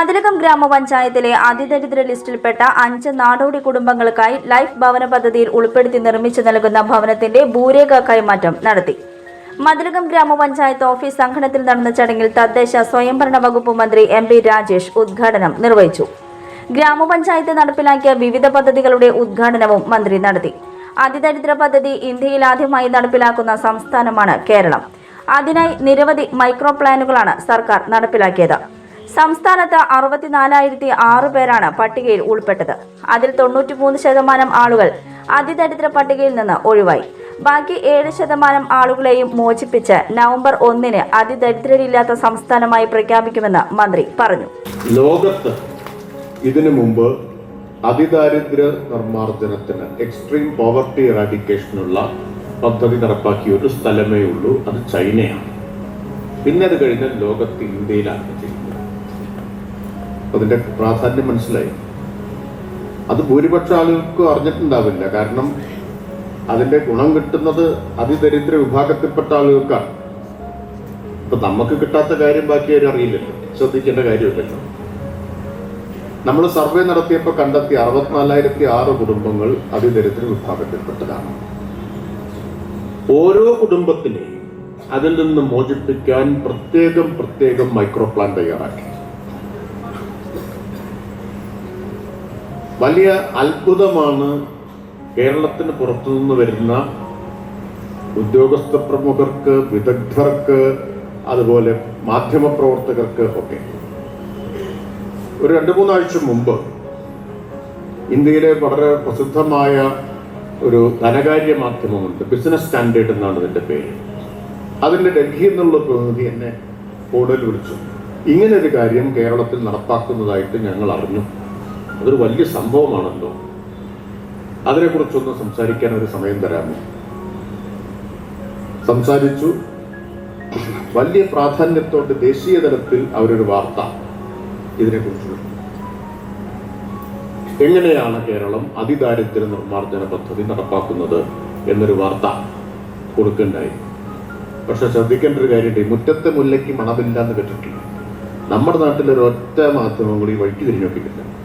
മതിലകം ഗ്രാമപഞ്ചായത്തിലെ അതിദരിദ്ര ലിസ്റ്റിൽപ്പെട്ട അഞ്ച് നാടോടി കുടുംബങ്ങൾക്കായി ലൈഫ് ഭവന പദ്ധതിയിൽ ഉൾപ്പെടുത്തി നിർമ്മിച്ചു നൽകുന്ന ഭവനത്തിന്റെ ഭൂരേഖ കൈമാറ്റം നടത്തി. മതിലകം ഗ്രാമപഞ്ചായത്ത് ഓഫീസ് സംഘടനത്തിൽ നടന്ന ചടങ്ങിൽ തദ്ദേശ സ്വയംഭരണ വകുപ്പ് മന്ത്രി എം പി രാജേഷ് ഉദ്ഘാടനം നിർവഹിച്ചു. ഗ്രാമപഞ്ചായത്ത് നടപ്പിലാക്കിയ വിവിധ പദ്ധതികളുടെ ഉദ്ഘാടനവും മന്ത്രി നടത്തി. അതിദരിദ്ര പദ്ധതി ഇന്ത്യയിൽ ആദ്യമായി നടപ്പിലാക്കുന്ന സംസ്ഥാനമാണ് കേരളം. അതിനായി നിരവധി മൈക്രോ പ്ലാനുകളാണ് സർക്കാർ നടപ്പിലാക്കിയത്. സംസ്ഥാനത്ത് അറുപത്തിനാലായിരത്തി ആറ് പേരാണ് പട്ടികയിൽ ഉൾപ്പെട്ടത്. അതിൽ തൊണ്ണൂറ്റിമൂന്ന് ശതമാനം ആളുകൾ അതിദരിദ്ര പട്ടികയിൽ നിന്ന് ഒഴിവായി. ബാക്കി ഏഴ് ശതമാനം ആളുകളെയും മോചിപ്പിച്ച് നവംബർ ഒന്നിന് അതിദരിദ്രരില്ലാത്ത സംസ്ഥാനമായി പ്രഖ്യാപിക്കുമെന്ന് മന്ത്രി പറഞ്ഞു. ലോകത്ത് ഇതിനു മുമ്പ് അതിദാരിദ്ര്യ നിർമ്മാർജനത്തിന് എക്സ്ട്രീം പോവർട്ടി എറാഡിക്കേഷനുള്ള പദ്ധതി നടപ്പാക്കിയ ഒരു സ്ഥലമേ ഉള്ളൂ. അത് ചൈനയാണ്. പിന്നെ അത് കഴിഞ്ഞാൽ ലോകത്ത് ഇന്ത്യയിലാണ് ചെയ്യുന്നത് അതിന്റെ പ്രാധാന്യം മനസ്സിലായി. അത് ഭൂരിപക്ഷ ആളുകൾക്കും അറിഞ്ഞിട്ടുണ്ടാവില്ല. കാരണം അതിന്റെ ഗുണം കിട്ടുന്നത് അതിദരിദ്ര വിഭാഗത്തിൽപ്പെട്ട ആളുകൾക്കാണ്. ഇപ്പൊ നമുക്ക് കിട്ടാത്ത കാര്യം ബാക്കിയാരും അറിയില്ലല്ലോ. ശ്രദ്ധിക്കേണ്ട കാര്യമില്ലല്ലോ. നമ്മൾ സർവേ നടത്തിയപ്പോൾ കണ്ടെത്തിയ അറുപത്തിനാലായിരത്തി ആറ് കുടുംബങ്ങൾ അതിദരിദ്ര വിഭാഗത്തിൽപ്പെട്ടതാണ്. ഓരോ കുടുംബത്തിനെയും അതിൽ നിന്ന് മോചിപ്പിക്കാൻ പ്രത്യേകം പ്രത്യേകം മൈക്രോ പ്ലാൻ തയ്യാറാക്കി. വലിയ അത്ഭുതമാണ് കേരളത്തിന് പുറത്തുനിന്ന് വരുന്ന ഉദ്യോഗസ്ഥ പ്രമുഖർക്ക് വിദഗ്ധർക്ക് അതുപോലെ മാധ്യമപ്രവർത്തകർക്ക് ഒക്കെ. ഒരു രണ്ട് മൂന്നാഴ്ച മുമ്പ് ഇന്ത്യയിലെ വളരെ പ്രസിദ്ധമായ ഒരു ധനകാര്യ മാധ്യമമുണ്ട്. ബിസിനസ് സ്റ്റാൻഡേർഡ് എന്നാണ് അതിന്റെ പേര്. അതിന്റെ ഡൽഹി എന്നുള്ള പ്രതിനിധി എന്നെ ഫോണിൽ വിളിച്ചു. ഇങ്ങനെ ഒരു കാര്യം കേരളത്തിൽ നടപ്പാക്കുന്നതായിട്ട് ഞങ്ങൾ അറിഞ്ഞു. അതൊരു വലിയ സംഭവമാണല്ലോ. അതിനെക്കുറിച്ചൊന്ന് സംസാരിക്കാൻ ഒരു സമയം തരാമോ? സംസാരിച്ചു. വലിയ പ്രാധാന്യത്തോടെ ദേശീയ തലത്തിൽ അവരൊരു വാർത്ത ഇതിനെക്കുറിച്ച്. എങ്ങനെയാണ് കേരളം അതിദാരിദ്ര്യ നിർമ്മാർജന പദ്ധതി നടപ്പാക്കുന്നത് എന്നൊരു വാർത്ത കൊടുക്കണ്ടായി. പക്ഷെ ശ്രദ്ധിക്കേണ്ട ഒരു കാര്യമുണ്ട്. മുറ്റത്തെ മുല്ലയ്ക്ക് മണമില്ല എന്ന് കേട്ടിട്ടില്ല. നമ്മുടെ നാട്ടിൽ ഒരു ഒറ്റ മാധ്യമം കൂടി വഴിക്ക് തിരിഞ്ഞു നോക്കിയിട്ടില്ല.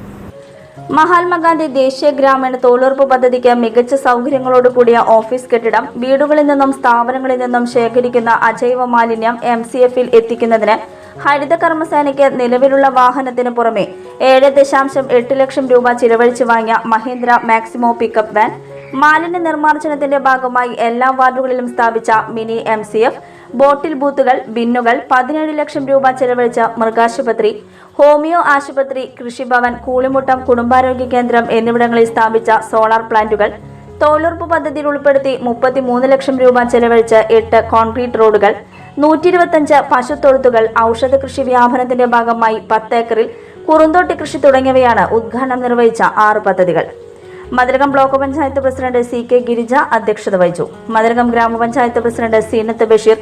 മഹാത്മാഗാന്ധി ദേശീയ ഗ്രാമീണ തൊഴിലുറപ്പ് പദ്ധതിക്ക് മികച്ച സൗകര്യങ്ങളോട് കൂടിയ ഓഫീസ് കെട്ടിടം വീടുകളിൽ നിന്നും സ്ഥാപനങ്ങളിൽ നിന്നും ശേഖരിക്കുന്ന അജൈവ മാലിന്യം എം സി എഫിൽ എത്തിക്കുന്നതിന് ഹരിത കർമ്മസേനയ്ക്ക് നിലവിലുള്ള വാഹനത്തിന് പുറമെ ഏഴ് ദശാംശം എട്ട് ലക്ഷം രൂപ ചിലവഴിച്ച് വാങ്ങിയ മഹീന്ദ്ര മാക്സിമോ പിക്കപ്പ് വാൻ മാലിന്യ നിർമ്മാർജനത്തിന്റെ ഭാഗമായി എല്ലാ വാർഡുകളിലും സ്ഥാപിച്ച mini M C F bottle ബൂത്തുകൾ ബിന്നുകൾ പതിനേഴ് ലക്ഷം രൂപ ചെലവഴിച്ച മൃഗാശുപത്രി ഹോമിയോ ആശുപത്രി കൃഷിഭവൻ കൂളിമുട്ടം കുടുംബാരോഗ്യ കേന്ദ്രം എന്നിവിടങ്ങളിൽ സ്ഥാപിച്ച സോളാർ പ്ലാന്റുകൾ തൊഴിലുറപ്പ് പദ്ധതിയിൽ ഉൾപ്പെടുത്തി മുപ്പത്തിമൂന്ന് ലക്ഷം രൂപ ചെലവഴിച്ച എട്ട് കോൺക്രീറ്റ് റോഡുകൾ നൂറ്റി ഇരുപത്തഞ്ച് പശുത്തൊഴുത്തുകൾ ഔഷധ കൃഷി വ്യാപനത്തിന്റെ ഭാഗമായി പത്തേക്കറിൽ കുറുന്തോട്ടി കൃഷി തുടങ്ങിയവയാണ് ഉദ്ഘാടനം നിർവഹിച്ച ആറ് പദ്ധതികൾ. Mathilakam block panchayat president C K Girija അധ്യക്ഷത വഹിച്ചു. മതിലകം ഗ്രാമപഞ്ചായത്ത് president Seenath Basheer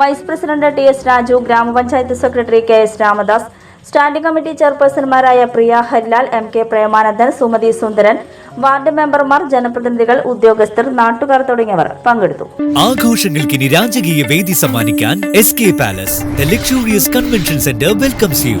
vice president T S Raju ഗ്രാമപഞ്ചായത്ത് secretary K S Ramadas standing committee ചെയർപേഴ്സൺമാരായ Priya Harilal M K Premanandan Sumathi Sundaran ward മെമ്പർമാർ ജനപ്രതിനിധികൾ ഉദ്യോഗസ്ഥർ നാട്ടുകാർ തുടങ്ങിയവർ പങ്കെടുത്തു. ആഘോഷങ്ങൾക്ക് രാജകീയ വേദി സമ്മാനിക്കാൻ S K palace the luxurious convention centre welcomes you